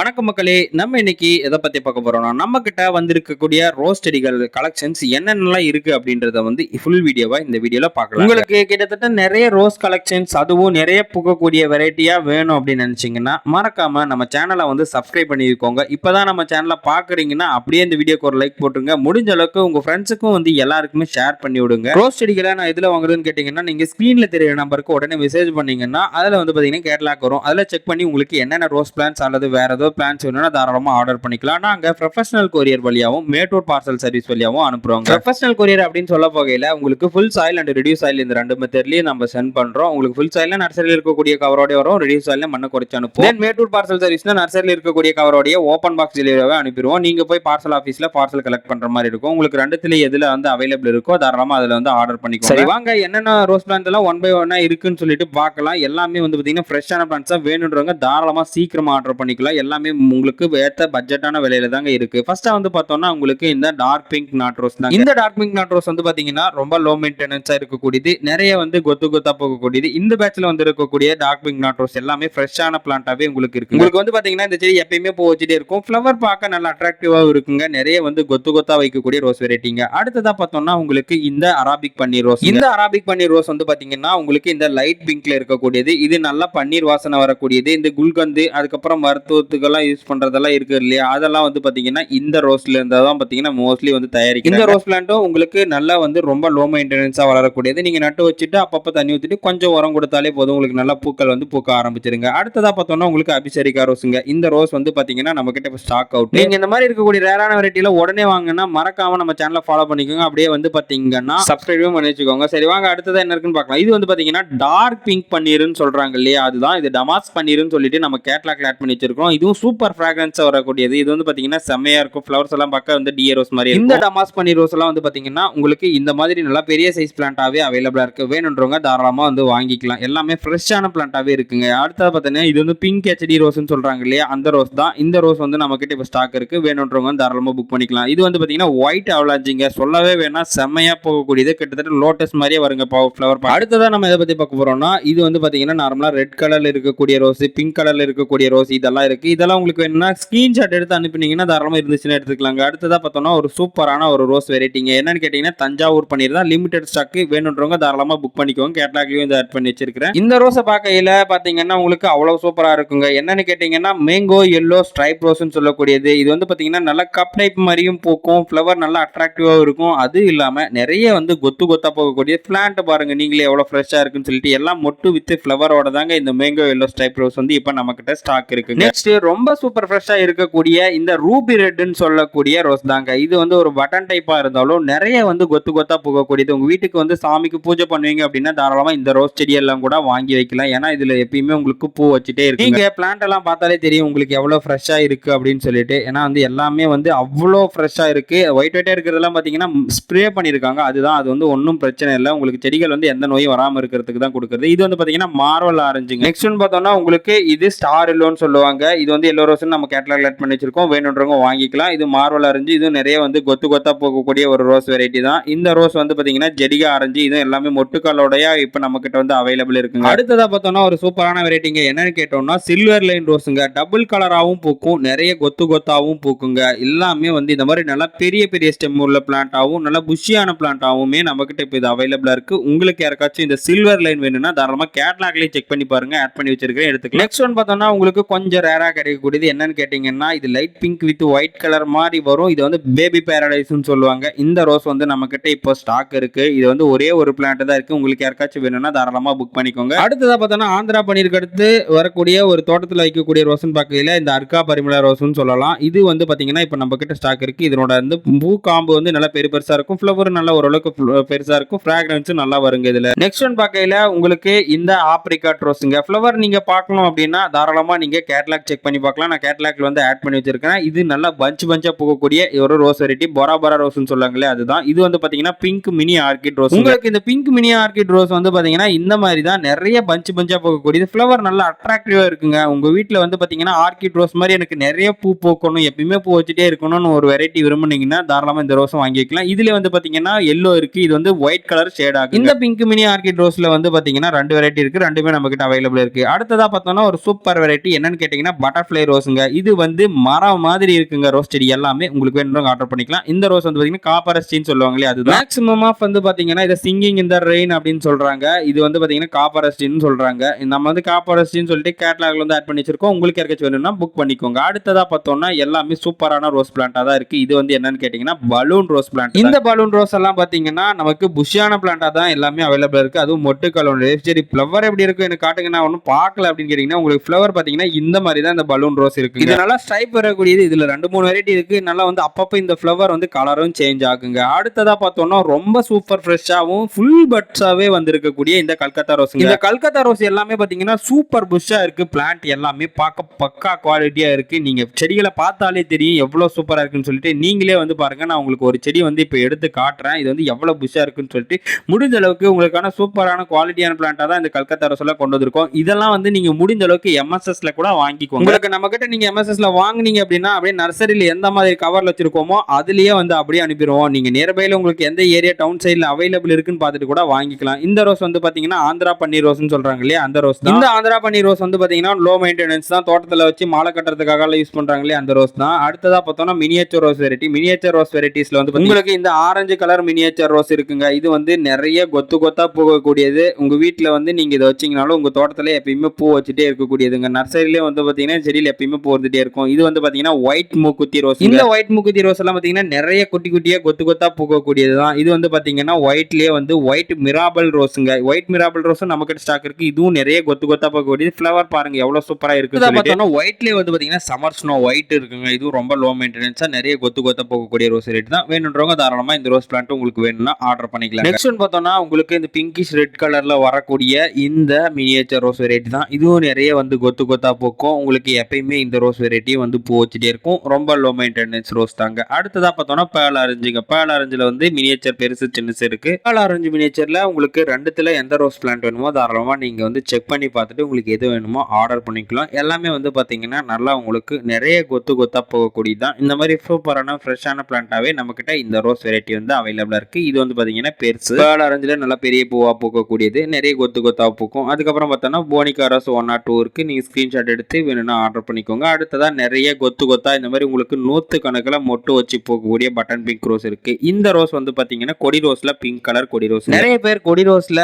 வணக்கம் மக்களே. நம்ம இன்னைக்கு எதை பத்தி பார்க்க போறோம்னா நம்ம கிட்ட வந்திருக்கக்கூடிய ரோஸ் செடிகள் கலெக்ஷன்ஸ் என்னென்னலாம் இருக்கு அப்படின்றத வந்து ஃபுல் வீடியோவா இந்த வீடியோல பார்க்கலாம் உங்களுக்கு கிட்டத்தட்ட நிறைய ரோஸ் கலெக்ஷன்ஸ் அதுவும் நிறைய புகக்கூடிய வெரைட்டியா வேணும் அப்படின்னு நினைச்சீங்கன்னா மறக்காம நம்ம சேனலை வந்து சப்ஸ்கிரைப் பண்ணிக்கோங்க. இப்பதான் நம்ம சேனலை பாக்குறீங்கன்னா அப்படியே இந்த வீடியோக்கு ஒரு லைக் போட்டுருங்க. முடிஞ்ச அளவுக்கு உங்க ஃப்ரெண்ட்ஸுக்கும் வந்து எல்லாருக்குமே ஷேர் பண்ணி விடுங்க. ரோஸ் செடிகளை நான் எதுல வாங்குறதுன்னு கேட்டீங்கன்னா நீங்க ஸ்கிரீன்ல தெரியுற நம்பருக்கு உடனே மெசேஜ் பண்ணீங்கன்னா அதுல வந்து பாத்தீங்கன்னா கேட்லாக் வரும். அதுல செக் பண்ணி உங்களுக்கு என்னென்ன ரோஸ் பிளான்ஸ் அல்லது வேற ஏதோ பிளான்ஸ் வேணும்னா தாராளமாக ஆர்டர் பண்ணிக்கலாம். நாங்கள் ப்ரொஃபஷனல் கொரியர் வழியாகவும் மேட்டூர் பார்சல் சர்வீஸ் வழியாகவும் அனுப்புகிறோம் ப்ரொஃபஷனல் கொரியர் அப்படின்னு சொல்ல போகையில் உங்களுக்கு full soil and reduce oil இந்த ரெண்டு மெத்தட்லையும் நம்ம சென்ட் பண்ணுறோம் உங்களுக்கு ஃபுல் சாயில் நர்சரியில் இருக்கக்கூடிய கவரோட வரும். ரெடியூஸ் ஆயில் மண்ணை குறைச்சு அனுப்புவோம். Then மேட்டூர் பார்சல் சர்வீஸ்னா நர்சரியில் இருக்கக்கூடிய கவரோடைய ஓப்பன் பாக்ஸ் டெலிவரியாகவே அனுப்பிடுவோம். நீங்கள் போய் பார்சல் ஆஃபீஸில் பார்சல் கலெக்ட் பண்ணுற மாதிரி இருக்கும். உங்களுக்கு ரெண்டுத்துல எதில் வந்து அவைலபிள் இருக்கோ தாராளமாக அதில் வந்து ஆர்டர் பண்ணிக்கோங்க. சரி வாங்க. என்னென்ன ரோஸ் பிளான்ட் எல்லாம் ஒன் பை ஒன்னா இருக்குன்னு சொல்லிட்டு பார்க்கலாம். எல்லாமே வந்து பார்த்தீங்கன்னா ஃப்ரெஷ்ஷான பிளான்ஸாக வேணுன்றவங்க தாராளமாக சீக்கிரமாக ஆர்டர் பண்ணிக்கலாம். எல்லாமே உங்களுக்கு ஏற்ற பட்ஜெட்டான விலையில தாங்க இருக்கு. ஃபர்ஸ்டா வந்து பார்த்தோம்னா உங்களுக்கு இந்த டார்க் பிங்க் நாட் ரோஸ் தான் இந்த டார்க் பிங்க் நாட் ரோஸ் வந்து பாத்தீங்கன்னா ரொம்ப லோ மெயின்டெனன்ஸா இருக்கக்கூடியது. நிறைய வந்து கொத்து கொத்தா போகக்கூடியது. இந்த பேட்ச்ல வந்து இருக்கக்கூடிய டார்க் பிங்க் நாட் ரோஸ் எல்லாமே ஃப்ரெஷ்ஷான பிளான்ட்டாவே உங்களுக்கு இருக்கு உங்களுக்கு வந்து பாத்தீங்கன்னா இந்த செடி எப்பயுமே பூ வச்சுட்டே இருக்கும். ஃப்ளவர் பார்க்க நல்லா அட்ராக்டிவா இருக்குங்க. நிறைய வந்து கொத்து கொத்தா வைக்கக்கூடிய ரோஸ் வெரைட்டிங்க அடுத்ததா பார்த்தோம்னா உங்களுக்கு இந்த அராபிக் பன்னீர் ரோஸ் இந்த அராபிக் பன்னீர் ரோஸ் வந்து பாத்தீங்கன்னா உங்களுக்கு இந்த லைட் பிங்க்ல இருக்கக்கூடியது. இது நல்லா பன்னீர் வாசனை வரக்கூடியது. இந்த குல்கந்து அதுக்கப்புறம் மருத்துவத்துக்கெல்லாம் யூஸ் பண்றதெல்லாம் இருக்கு இல்லையா? அதெல்லாம் வந்து பாத்தீங்கன்னா இந்த ரோஸ்ல இருந்தா தான் பாத்தீங்கன்னா மோஸ்ட்லி வந்து தயாரிக்கும் இந்த ரோஸ் பிளான்ட்டும் உங்களுக்கு நல்லா வந்து ரொம்ப லோ மெயின்டெனன்ஸா வளரக்கூடியது. நீங்க நட்டு வச்சுட்டு அப்பப்போ தண்ணி ஊத்திட்டு கொஞ்சம் உரம் கொடுத்தாலே போதும். உங்களுக்கு நல்லா பூக்கள் வந்து பூக்க ஆரம்பிச்சிருங்க. அடுத்ததா பார்த்தோம்னா உங்களுக்கு அபிசரிக்கா ரோஸுங்க இந்த ரோஸ் வந்து பாத்தீங்கன்னா நம்ம கிட்ட இப்போ ஸ்டாக் அவுட் நீங்க இந்த மாதிரி இருக்கக்கூடிய ரேரான வெரைட்டில உடனே வாங்கினா மறக்காம நம்ம சேனலை ஃபாலோ பண்ணிக்கோங்க. அப்படியே வந்து பாத்தீங்கன்னா சப்ஸ்கிரைபும் பண்ணி வச்சுக்கோங்க சரி வாங்க அடுத்ததா என்ன இருக்குன்னு பார்க்கலாம். இது வந்து பாத்தீங்கன்னா டார்க் பிங்க் பன்னீர்னு சொல்றாங்க இல்லையா? அதுதான். இது டமாஸ் பன்னீர்னு சொல்லிட்டு நம்ம கேட்லாக்ல ஆட் பண்ணி வச்சிருக்கோம் இதுவும் சூப்பர் ஃபிராக்ரன்ஸ் வரக்கூடியது. இது வந்து பாத்தீங்கன்னா செம்மையா இருக்கும். ஃப்ளவர்ஸ் எல்லாம் பார்க்க வந்து டிஏ ரோஸ் மாதிரி இந்த டமாஸ் பன்னீர் ரோஸ் எல்லாம் வந்து பாத்தீங்கன்னா உங்களுக்கு இந்த மாதிரி நல்லா பெரிய சைஸ் பிளான்ட்டாவே அவைலபிளா இருக்கு. வேணுன்றவங்க தாராளமா வந்து வாங்கிக்கலாம். எல்லாமே ஃப்ரெஷ்ஷான பிளான்ட்டாவே இருக்குங்க. அடுத்தது பார்த்தீங்கன்னா இது வந்து பிங்க் ஹெச்டி ரோஸ்னு சொல்றாங்க இல்லையா? அந்த ரோஸ் தான். இந்த ரோஸ் வந்து நம்ம கிட்ட இப்போ ஸ்டாக் இருக்கு. வேணுன்றவங்க தாராளமா புக் பண்ணிக்கலாம். இது வந்து பாத்தீங்கன்னா ஒயிட் அவலாஞ்சிங்க சொல்லவே வேணா செம்மையா போகக்கூடியது. கிட்டத்தட்ட லோட்டஸ் மாதிரியே வருங்க ஃப்ளவர் அடுத்ததா நம்ம எதை பத்தி பார்க்க போறோம்னா இது வந்து பாத்தீங்கன்னா நார்மலா ரெட் கலர்ல இருக்கக்கூடிய ரோஸ் பிங்க் கலர்ல இருக்கக்கூடிய ரோஸ் இதெல்லாம் இருக்கு. இதெல்லாம் உங்களுக்கு வேணும்னா ஸ்க்ரீன்ஷாட் எடுத்து அனுப்பினீங்கன்னா தாராளமா இருந்துச்சுன்னா எடுத்துக்கலாங்க. அடுத்ததாக பார்த்தோம்னா ஒரு சூப்பரான ஒரு ரோஸ் வெரைட்டிங்க என்னன்னு கேட்டீங்கன்னா தஞ்சாவூர் பன்னீர் தான். லிமிடெட் ஸ்டாக் வேணுன்றவங்க தாராளமா புக் பண்ணிக்கோங்க. கேட்லாக்லையும் இதை ஆட் பண்ணி வச்சிருக்கிறேன். இந்த ரோஸை பார்க்கையில பார்த்தீங்கன்னா உங்களுக்கு அவ்வளோ சூப்பராக இருக்குங்க. என்னன்னு கேட்டிங்கன்னா மேங்கோ எல்லோ ஸ்ட்ரைப் ரோஸ்னு சொல்லக்கூடியது. இது வந்து பார்த்தீங்கன்னா நல்லா கப் டைப் மாதிரியும் பூக்கும். ஃப்ளவர் நல்லா அட்ராக்டிவாக இருக்கும். அது இல்லாமல் நிறைய வந்து கொத்து கொத்தாக போகக்கூடிய பிளான்ட் பாருங்கள் நீங்களே எவ்வளோ ஃப்ரெஷ்ஷாக இருக்குன்னு சொல்லிட்டு எல்லாம் மொட்டு வித் ஃப்ளவரோட தாங்க இந்த மேங்கோ எல்லோ ஸ்ட்ரைப் ரோஸ் வந்து இப்போ நம்மக்கிட்ட ஸ்டாக் இருக்கு நெக்ஸ்ட் ரொம்ப சூப்பர் ஃப்ரெஷ்ஷாக இருக்கக்கூடிய இந்த ரூபி ரெட்னு சொல்லக்கூடிய ரோஸ் தாங்க. இது வந்து ஒரு பட்டன் டைப்பாக இருந்தாலும் நிறைய வந்து கொத்து கொத்தாக போகக்கூடியது உங்கள் வீட்டுக்கு வந்து சாமிக்கு பூஜை பண்ணுவீங்க அப்படின்னா தாராளமாக இந்த ரோஸ் செடியெல்லாம் கூட வாங்கி வைக்கலாம். ஏன்னா இதில் எப்பயுமே உங்களுக்கு பூ வச்சுட்டே இருக்கு நீங்கள் பிளான்ட் எல்லாம் பார்த்தாலே தெரியும் உங்களுக்கு எவ்வளோ ஃப்ரெஷ்ஷாக இருக்குது அப்படின்னு சொல்லிட்டு. ஏன்னா வந்து எல்லாமே வந்து அவ்வளோ ஃப்ரெஷ்ஷாக இருக்குது ஒயிட் ஒயிட்டாக இருக்கிறதெல்லாம் பார்த்தீங்கன்னா ஸ்ப்ரே பண்ணியிருக்காங்க. அதுதான் அது வந்து ஒன்றும் பிரச்சனை இல்லை. உங்களுக்கு செடிகள் வந்து எந்த நோயும் வராமல் இருக்கிறதுக்கு தான் கொடுக்குறது. இது வந்து பார்த்தீங்கன்னா மார்வல் ஆரஞ்சுங்க. நெக்ஸ்ட் ஒன் பார்த்தோம்னா உங்களுக்கு இது ஸ்டார் இல்லோன்னு சொல்லுவாங்க. இது வந்து எல்லோ நம்ம கேட்டலாக் ஆட் பண்ணி வச்சிருக்கோம். வேணுன்றவங்க வாங்கிக்கலாம். இது மார்வல் ஆரஞ்சு இது நிறைய வந்து கொத்து கொத்தா போகக்கூடிய ஒரு ரோஸ் வெரைட்டி தான். இந்த ரோஸ் வந்து பார்த்தீங்கன்னா ஜெடிகா ஆரஞ்சு இது எல்லாமே மொட்டுக்களோடைய இப்போ நம்ம கிட்ட வந்து அவைலபிள் இருக்குங்க. அடுத்ததாக பார்த்தோம்னா ஒரு சூப்பரான வெரைட்டிங்க என்னன்னு கேட்டோம்னா சில்வர் லைன் ரோஸுங்க டபுள் கலராகவும் பூக்கும். நிறைய கொத்து கொத்தாகவும் பூக்குங்க. எல்லாமே வந்து இந்த மாதிரி நல்லா பெரிய பெரிய ஸ்டெம் உள்ள பிளான்ட்டாகவும் நல்லா புஷியான பிளான்ட்டாகவுமே நம்ம கிட்ட இப்போ இது அவைலபிளாக இருக்கு. உங்களுக்கு யாருக்காச்சும் இந்த சில்வர் லைன் வேணும்னா தாராளமாக கேட்லாக்லேயே செக் பண்ணி பாருங்க. ஆட் பண்ணி வச்சிருக்கேன் எடுத்துக்கலாம். நெக்ஸ்ட் ஒன் பார்த்தோம்னா உங்களுக்கு கொஞ்சம் ரேராக கிடைக்கக்கூடிய இருக்கக்கூடியது என்னன்னு கேட்டிங்கன்னா இது light pink with white colour மாதிரி வரும். இது வந்து பேபி பேரடைஸ்னு சொல்லுவாங்க. இந்த ரோஸ் வந்து நம்ம கிட்ட இப்போ ஸ்டாக் இருக்கு. இது வந்து ஒரே ஒரு பிளான்ட் தான் இருக்கு. உங்களுக்கு யாருக்காச்சும் வேணும்னா தாராளமாக புக் பண்ணிக்கோங்க. அடுத்ததாக பார்த்தோம்னா ஆந்திரா பன்னீருக்கு அடுத்து வரக்கூடிய ஒரு தோட்டத்தில் வைக்கக்கூடிய ரோஸ்னு பார்க்கையில் இந்த அர்க்கா பரிமள ரோஸ்னு சொல்லலாம். இது வந்து பார்த்தீங்கன்னா இப்போ நம்ம கிட்ட ஸ்டாக் இருக்கு. இதனோட வந்து பூ காம்பு வந்து நல்லா பெரிய பெருசாக இருக்கும். ஃப்ளவர் நல்லா ஓரளவுக்கு பெருசாக இருக்கும். ஃப்ராக்ரன்ஸும் நல்லா வருங்க இதில். நெக்ஸ்ட் ஒன் பார்க்கையில் உங்களுக்கு இந்த ஆப்ரிக்காட் ரோஸுங்க ஃப்ளவர் நீங்கள் பார்க்கணும் அப்படின்னா தாராளமாக நீங்கள் கேட்லாக் செக் பண்ணி பார்க்கலாம். நான் கேட்லாக்ல வந்து ஆட் பண்ணி வச்சிருக்கேன். இது நல்லா பஞ்ச் பஞ்சா போகக்கூடிய ஒரு ரோஸ் வெரைட்டி பொரா பொரா ரோஸ்னு சொல்லுவாங்களே அதுதான். இது வந்து பாத்தீங்கன்னா பிங்க் மினி ஆர்கிட் ரோஸ் உங்களுக்கு இந்த பிங்க் மினி ஆர்கிட் ரோஸ் வந்து பாத்தீங்கன்னா இந்த மாதிரி தான் நிறைய பஞ்ச் பஞ்சா போகக்கூடியது. ஃப்ளவர் நல்லா அட்ராக்டிவா இருக்குங்க. உங்க வீட்ல வந்து பாத்தீங்கன்னா ஆர்கிட் ரோஸ் மாதிரி எனக்கு நிறைய பூ பூக்கணும் எப்பயுமே பூ வச்சுட்டே இருக்கணும்னு ஒரு வெரைட்டி விரும்புனீங்கன்னா தாராளமா இந்த ரோஸும் வாங்கிக்கலாம் இதுல வந்து பாத்தீங்கன்னா எல்லோ இருக்கு. இது வந்து ஒயிட் கலர் ஷேட் ஆகும் இந்த பிங்க் மினி ஆர்கிட் ரோஸ்ல வந்து பாத்தீங்கன்னா ரெண்டு வெரைட்டி இருக்கு. ரெண்டுமே நம்ம கிட்ட அவைலபிள் இருக்கு. அடுத்ததா பார்த்தோம்னா ஒரு சூப்பர் வெரைட்டி என்னன்னு கேட்டீங்கன்னா பட்டர்ஃப்ளை ரோஸுங்க. இது வந்து மரம் மாதிரி இருக்குங்க ரோஸ் செடி எல்லாமே. உங்களுக்கு வேணும்னு ஆர்டர் பண்ணிக்கலாம். இந்த ரோஸ் வந்து பார்த்தீங்கன்னா காப்பரஸ்டின்னு சொல்லுவாங்க இல்லையா அது மேக்ஸிமம் ஆஃப் வந்து பார்த்தீங்கன்னா இதை சிங்கிங் இந்த ரெயின் அப்படின்னு சொல்றாங்க. இது வந்து பார்த்தீங்கன்னா காப்பரஸ்டின்னு சொல்றாங்க. நம்ம வந்து காப்பரஸ்டின்னு சொல்லிட்டு கேட்லாக்ல வந்து ஆட் பண்ணி வச்சிருக்கோம். உங்களுக்கு யாருக்காச்சும் வேணும்னா புக் பண்ணிக்கோங்க. அடுத்ததா பார்த்தோம்னா எல்லாமே சூப்பரான ரோஸ் பிளான்ட்டா தான் இருக்கு. இது வந்து என்னன்னு கேட்டிங்கன்னா பலூன் ரோஸ் பிளான்ட் இந்த பலூன் ரோஸ் எல்லாம் பார்த்தீங்கன்னா நமக்கு புஷியான பிளான்ட்டா தான் எல்லாமே அவைலபிள் இருக்கு. அதுவும் மொட்டு கலோன் சரி ஃப்ளவர் எப்படி இருக்கும் எனக்கு காட்டுங்க நான் ஒன்றும் பார்க்கல அப்படின்னு கேட்டிங்கன்னா உங்களுக்கு ஃப்ளவர் பார்த்தீங்கன்னா இந்த மாதிரி தான் இந்த பலூன் ரோஸ் இருக்கு இது நல்லா ஸ்ட்ரைப் வரக்கூடியது இதுல ரெண்டு மூணு வெரைட்டி இருக்கு. நல்லா வந்து அப்பப்போ இந்த ஃப்ளவர் வந்து கலரும் சேஞ்ச் ஆகுங்க. அடுத்ததா பார்த்தோம்னா ரொம்ப சூப்பர் ஃப்ரெஷ்ஷாகவும் ஃபுல் பட்ஸாவே வந்திருக்கக்கூடிய இந்த கல்கத்தா ரோஸ் இந்த கல்கத்தா ரோஸ் எல்லாமே பார்த்தீங்கன்னா சூப்பர் புஷ்ஷா இருக்கு. பிளான்ட் எல்லாமே பார்க்க பக்கா குவாலிட்டியா இருக்கு. நீங்க செடிகளை பார்த்தாலே தெரியும் எவ்வளவு சூப்பரா இருக்குன்னு சொல்லிட்டு. நீங்களே வந்து பாருங்க நான் உங்களுக்கு ஒரு செடி வந்து இப்போ எடுத்து காட்டுறேன். இது வந்து எவ்வளவு புஷ்ஷா இருக்குன்னு சொல்லிட்டு. முடிஞ்ச அளவுக்கு உங்களுக்கான சூப்பரான குவாலிட்டியான பிளான்ட்டா தான் இந்த கல்கத்தா ரோஸ் எல்லாம் கொண்டு வந்திருக்கோம். இதெல்லாம் வந்து நீங்க முடிஞ்ச அளவுக்கு எம்எஸ்எஸ்ல கூட வாங்கிக்கோங்க. உங்களுக்கு நம்ம கிட்ட நீங்க எம்எஸ்எஸ்ல வாங்குனீங்க அப்படின்னா அப்படியே நர்சரியில எந்த மாதிரி கவர்ல வச்சிருக்கோமோ அதுலயே வந்து அப்படியே அனுப்பிடுவோம். நீங்க நியர்பைல உங்களுக்கு எந்த ஏரியா டவுன் சைடுல அவைலபிள் இருக்குன்னு பார்த்துட்டு கூட வாங்கிக்கலாம். இந்த ரோஸ் வந்து பாத்தீங்கன்னா ஆந்திரா பன்னீர் ரோஸ்னு சொல்றாங்க இல்லையா? அந்த ரோஸ் இந்த ஆந்திரா பன்னீர் ரோஸ் வந்து பாத்தீங்கன்னா லோ மெயின்டெனன்ஸ் தான். தோட்டத்துல வச்சு மாலை கட்டுறதுக்காக யூஸ் பண்றாங்க இல்லையா? அந்த ரோஸ் தான். அடுத்ததா பார்த்தோம்னா miniature rose variety miniature rose வெரைட்டிஸ்ல வந்து உங்களுக்கு இந்த ஆரஞ்சு கலர் மினியேச்சர் ரோஸ் இருக்குங்க. இது வந்து நிறைய கொத்து கொத்தா போகக்கூடியது உங்க வீட்ல வந்து நீங்க இதை வச்சீங்கனாலும் உங்க தோட்டத்துல எப்பயுமே பூ வச்சுட்டே இருக்கக்கூடியதுங்க. நர்சரியிலே வந்து பாத்தீங்கன்னா செடியில் எப்பயுமே பூ வந்துட்டே இருக்கும். இது வந்து பாத்தீங்கன்னா ஒயிட் மூக்குத்தி ரோஸ் இந்த ஒயிட் மூக்குத்தி ரோஸ் எல்லாம் பாத்தீங்கன்னா நிறைய குட்டி குட்டியா கொத்து கொத்தா பூக்கக்கூடியது தான் இது வந்து பாத்தீங்கன்னா ஒயிட்லயே வந்து ஒயிட் மிராபல் ரோஸுங்க ஒயிட் மிராபல் ரோஸும் நம்ம கிட்ட ஸ்டாக் இருக்கு. இதுவும் நிறைய கொத்து கொத்தா போகக்கூடியது ஃப்ளவர் பாருங்க எவ்வளவு சூப்பரா இருக்கு பார்த்தோம்னா ஒயிட்லயே வந்து பாத்தீங்கன்னா சம்மர் ஸ்னோ ஒயிட் இருக்குங்க. இதுவும் ரொம்ப லோ மெயின்டெனன்ஸா நிறைய கொத்து கொத்தா போகக்கூடிய ரோஸ் ரேட் தான். வேணுன்றவங்க தாராளமா இந்த ரோஸ் பிளான்ட் உங்களுக்கு வேணும்னா ஆர்டர் பண்ணிக்கலாம் நெக்ஸ்ட் ஒன் பார்த்தோம்னா உங்களுக்கு இந்த பிங்கிஷ் ரெட் கலர்ல வரக்கூடிய இந்த மினியேச்சர் ரோஸ் வெரைட்டி தான். இதுவும் நிறைய வந்து கொத்து கொத்தா பூக்கும். உங்களுக்கு எப்பயுமே இந்த ரோஸ் வெரைட்டி வந்து பூ வச்சுட்டே இருக்கும். ரொம்ப லோ மெயின்டெனன்ஸ் ரோஸ் தாங்க. அடுத்ததாக பார்த்தோம்னா பேல் ஆரஞ்சுங்க பேல் ஆரஞ்சில் வந்து மினியேச்சர் பெருசு சின்னசு இருக்கு. பேல் ஆரஞ்சு மினியேச்சரில் உங்களுக்கு ரெண்டுத்தில் எந்த ரோஸ் பிளான்ட் வேணுமோ தாராளமாக நீங்கள் வந்து செக் பண்ணி பார்த்துட்டு உங்களுக்கு எது வேணுமோ ஆர்டர் பண்ணிக்கலாம். எல்லாமே வந்து பார்த்தீங்கன்னா நல்லா உங்களுக்கு நிறைய கொத்து கொத்தாக போகக்கூடியது தான் இந்த மாதிரி சூப்பரான ஃப்ரெஷ்ஷான பிளான்ட்டாகவே நம்மக்கிட்ட இந்த ரோஸ் வெரைட்டி வந்து அவைலபிளாக இருக்குது இது வந்து பார்த்தீங்கன்னா பெருசு. பேல் ஆரஞ்சில் நல்லா பெரிய பூவாக பூக்கக்கூடியது. நிறைய கொத்து கொத்தாக பூக்கும். அதுக்கப்புறம் பார்த்தோன்னா Bonica rose one or two இருக்குது நீங்கள் ஸ்க்ரீன்ஷாட் எடுத்து வேணும்னா ஆர்டர் பண்ணிக்கோங்க. அடுத்ததா நிறைய கொத்து கொத்தா இந்த மாதிரி உங்களுக்கு நூத்து கணக்கில் மொட்டு வச்சு போகக்கூடிய பட்டன் பிங்க் ரோஸ் இருக்கு. இந்த ரோஸ் வந்து பாத்தீங்கன்னா கொடி ரோஸ்ல பிங்க் கலர் கொடி ரோஸ் நிறைய பேர் கொடி ரோஸ்ல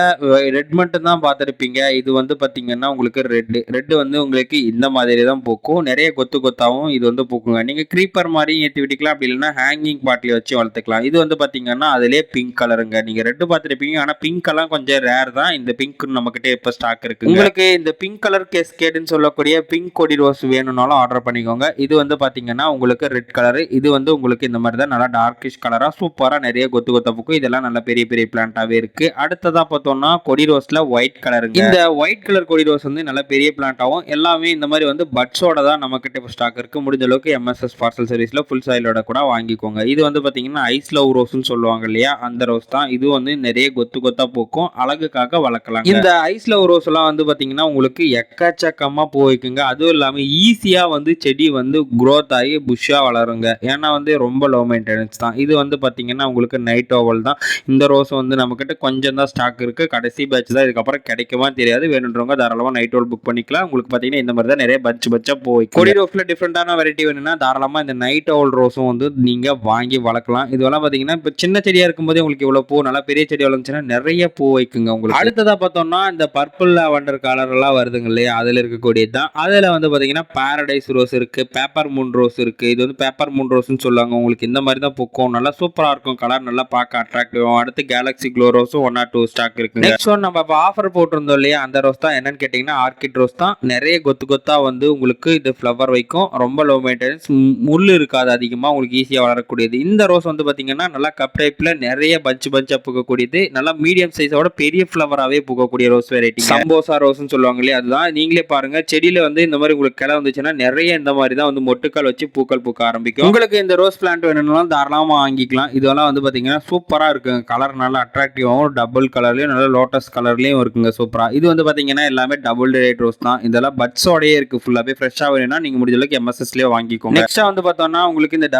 ரெட் மட்டும் தான் பார்த்துருப்பீங்க. இது வந்து பாத்தீங்கன்னா உங்களுக்கு ரெட் ரெட் வந்து உங்களுக்கு இந்த மாதிரி தான் பூக்கும். நிறைய கொத்து கொத்தாவும் இது வந்து பூக்குங்க. நீங்க க்ரீப்பர் மாதிரி ஏற்றி விட்டுக்கலாம். அப்படி இல்லைன்னா ஹேங்கிங் பாட்டில் வச்சு வளர்த்துக்கலாம். இது வந்து பாத்தீங்கன்னா அதிலே பிங்க் கலருங்க நீங்க ரெட் பார்த்துருப்பீங்க. ஆனா பிங்க் எல்லாம் கொஞ்சம் ரேர் தான். இந்த பிங்க் நம்ம கிட்ட இப்ப ஸ்டாக் இருக்கு. உங்களுக்கு இந்த பிங்க் கலர் கேஸ்கேட்னு சொல்லக்கூடிய பிங்க் கொடி ரோஸ் வேணும்னாலும் ஆர்டர் பண்ணிக்கோங்க. இது வந்து பாத்தீங்கன்னா உங்களுக்கு ரெட் கலர் இது வந்து உங்களுக்கு இந்த மாதிரி தான் நல்லா டார்க்கிஷ் கலரா சூப்பரா நிறைய கொத்து கொத்த பூக்கும். இதெல்லாம் நல்ல பெரிய பெரிய பிளான்ட்டாவே இருக்கு. அடுத்ததா பார்த்தோம்னா கொடி ரோஸ்ல ஒயிட் கலருங்க இந்த ஒயிட் கலர் கொடி ரோஸ் வந்து நல்ல பெரிய பிளான்ட்டாகவும் எல்லாமே இந்த மாதிரி வந்து பட்ஸோட தான் நம்ம கிட்ட இப்போ ஸ்டாக் இருக்கு. முடிஞ்ச அளவுக்கு எம்எஸ்எஸ் பார்சல் சர்வீஸ்ல ஃபுல் சைலோட கூட வாங்கிக்கோங்க. இது வந்து பாத்தீங்கன்னா ஐஸ் லவ் ரோஸ்னு சொல்லுவாங்க இல்லையா? அந்த ரோஸ் தான். இது வந்து நிறைய கொத்து கொத்தா பூக்கும். அழகுக்காக வளர்க்கலாம். இந்த ஐஸ் லவ் ரோஸ் எல்லாம் வந்து பாத்தீங்கன்னா உங்களுக்கு எக்கச்சக்கமா பூ வைக்குங்க அதுவும் இல்லாம ஈஸியா வந்து செடி வந்து growth ஆகி புஷ்ஷா வளருங்க. ஏன்னா வந்து ரொம்ப லோ மெயின்டெனன்ஸ் தான். இது வந்து பாத்தீங்கன்னா உங்களுக்கு நைட் ஓவல் தான். இந்த ரோஸ் வந்து நம்மக்கிட்ட கொஞ்சம் தான் ஸ்டாக் இருக்கு. கடைசி பேட்ச் தான். இதுக்கப்புறம் கிடைக்குமா தெரியாது. வேணுன்றவங்க தாராளமாக நைட் ஓல் புக் பண்ணிக்கலாம். உங்களுக்கு பார்த்தீங்கன்னா இந்த மாதிரி தான் நிறைய பட்ச் பட்சா போய் கொடி ரோஸ்ல டிஃப்ரெண்டான வெரைட்டி வேணும்னா தாராளமாக இந்த நைட் ஓல் ரோஸும் வந்து நீங்க வாங்கி வளர்க்கலாம். இதெல்லாம் பார்த்தீங்கன்னா இப்போ சின்ன செடியா இருக்கும்போதே உங்களுக்கு இவ்வளோ பூ நல்லா பெரிய செடி வளர்ந்துச்சுன்னா நிறைய பூ வைக்குங்க உங்களுக்கு. அடுத்ததா பார்த்தோம்னா இந்த பர்பிள் லாவெண்டர் கலர் எல்லாம் வருதுங்க இல்லையா? அதில் இருக்கக்கூடியது தான். அதில் வந்து பார்த்தீங்கன்னா பாரடைஸ் ரோஸ் இருக்கு பேப்பர் மூன் ரோஸ் இருக்கு. இது வந்து பேப்பர் மூன் ரோஸ்னு சொல்லுவாங்க. உங்களுக்கு இந்த மாதிரி தான் பூக்கும். நல்லா சூப்பராக இருக்கும். கலர் நல்லா பார்க்க அட்ராக்டிவ் அடுத்து கேலக்ஸி க்ளோ ரோஸும் ஒன் ஆர் டூ ஸ்டாக் இருக்கு நெக்ஸ்ட் ஒன் நம்ம இப்போ ஆஃபர் போட்டிருந்தோம் இல்லையா? அந்த ரோஸ் தான். என்னன்னு கேட்டிங்கன்னா ஆர்கிட் ரோஸ் தான். நிறைய கொத்து கொத்தா வந்து உங்களுக்கு இது ஃப்ளவர் வைக்கும். ரொம்ப லோ மெயின்டெனன்ஸ் முள் இருக்காது அதிகமாக உங்களுக்கு ஈஸியாக வளரக்கூடியது. இந்த ரோஸ் வந்து பார்த்தீங்கன்னா நல்லா கப் டைப்பில் நிறைய பஞ்ச் பஞ்சாக பூக்கக்கூடியது. நல்லா மீடியம் சைஸோட பெரிய ஃப்ளவராகவே பூக்கக்கூடிய ரோஸ் வெரைட்டி சம்போசா ரோஸ்னு சொல்லுவாங்க இல்லையா? அதுதான். நீங்களே பாருங்க. செடியில வந்து இந்த மாதிரி உங்களுக்கு கிளை வந்துச்சுன்னா நிறைய இந்த மாதிரி தான் வந்து மொட்டுக்கள் வச்சு பூக்கள் பூக்க ஆரம்பிக்கும். உங்களுக்கு இந்த ரோஸ் பிளான்ட் வேணும்னாலும் தாராளமாக வாங்கிக்கலாம். இதெல்லாம் வந்து பார்த்தீங்கன்னா சூப்பராக இருக்குங்க. கலர் நல்லா அட்ராக்டிவாகவும் டபுள் கலர்லையும் நல்லா லோட்டஸ் கலர்லையும் இருக்குங்க சூப்பராக இது வந்து பார்த்தீங்கன்னா எல்லாமே டபுள் ரேட் ரோஸ் தான். இதெல்லாம் பட்ஸோடயே இருக்கு ஃபுல்லாகவே ஃப்ரெஷ்ஷாக வேணும்னா நீங்கள் முடிஞ்ச அளவுக்கு எம்எஸ்எஸ்லேயே வாங்கிக்கோங்க. நெக்ஸ்ட்டாக வந்து பார்த்தோம்னா உங்களுக்கு இந்த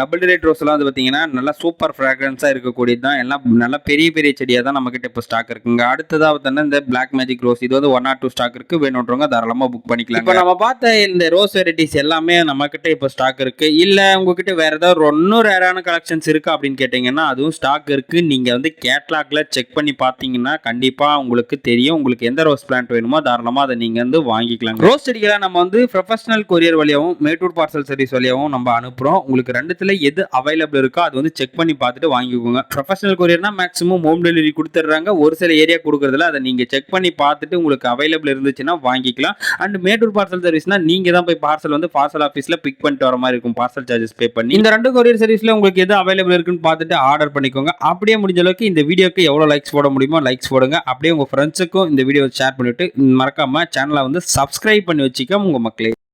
டபுள் ரேட் ரோஸ் எல்லாம் வந்து பார்த்தீங்கன்னா நல்லா சூப்பர் ஃப்ராக்ரன்ஸாக இருக்கக்கூடியது தான் எல்லாம் நல்லா பெரிய பெரிய செடியாக தான் நம்மக்கிட்ட இப்போ ஸ்டாக் இருக்குங்க. அடுத்ததாக பார்த்தோன்னா இந்த பிளாக் மேஜிக் ரோஸ் இது வந்து ஒன் ஆர் டூ ஸ்டாக் இருக்கு. வேணுன்றவங்க தாராளமாக புக் பண்ணிக்கலாம் இப்போ நம்ம பார்த்த இந்த ரோஸ் வெரைட்டிஸ் எல்லாமே நம்மக்கிட்ட இப்போ ஸ்டாக் இருக்குது இல்லை உங்ககிட்ட வேறு ஏதாவது ஒன்றும் ரேரான கலெக்ஷன்ஸ் இருக்கா அப்படின்னு கேட்டிங்கன்னா அதுவும் ஸ்டாக் இருக்குது நீங்கள் வந்து கேட்லாக்ல செக் பண்ணி பார்த்தீங்கன்னா கண்டிப்பாக உங்களுக்கு தெரியும். உங்களுக்கு எந்த ரோஸ் பிளான்ட் வேணுமோ தாராளமாக அதை நீங்கள் வந்து வாங்கிக்கலாம் ரோஸ் செடிகளை நம்ம வந்து ப்ரொஃபஷனல் கொரியர் வழியாகவும் மேட்டூர் பார்சல் சர்வீஸ் வழியாகவும் நம்ம அனுப்புகிறோம் உங்களுக்கு ரெண்டுத்தில் எது அவைலபிள் இருக்கோ அது வந்து செக் பண்ணி பார்த்துட்டு வாங்கிக்கோங்க. ப்ரொஃபஷனல் கொரியர்னா மேக்ஸிமம் ஹோம் டெலிவரி கொடுத்துட்றாங்க. ஒரு சில ஏரியா கொடுக்குறதுல அதை நீங்கள் செக் பண்ணி பார்த்துட்டு உங்களுக்கு அவைலபிள் இருந்துச்சுன்னா வாங்கிக்கலாம். அண்ட் மேட்டூர் பார்சல் சர்வீஸ்னா நீங்கள் தான் போய் பார்சல் வந்து பார்சல் ஆஃபீஸில் பிக் பண்ணிட்டு வர மாதிரி இருக்கும். பார்சல் சார்ஜஸ் பே பண்ணி. இந்த ரெண்டு கொரியர் சர்வீஸில் உங்களுக்கு எது அவைலபிள் இருக்குன்னு பார்த்துட்டு ஆர்டர் பண்ணிக்கோங்க. அப்படியே முடிஞ்ச அளவுக்கு இந்த வீடியோக்கு எவ்வளோ லைக்ஸ் போட முடியுமோ லைக்ஸ் போடுங்க. அப்படியே உங்கள் ஃப்ரெண்ட்ஸுக்கும் இந்த வீடியோ ஷேர் பண்ணிவிட்டு மறக்காமல் சேனலை வந்து சப்ஸ்கிரைப் பண்ணி வச்சுக்க உங்கள் மக்களே.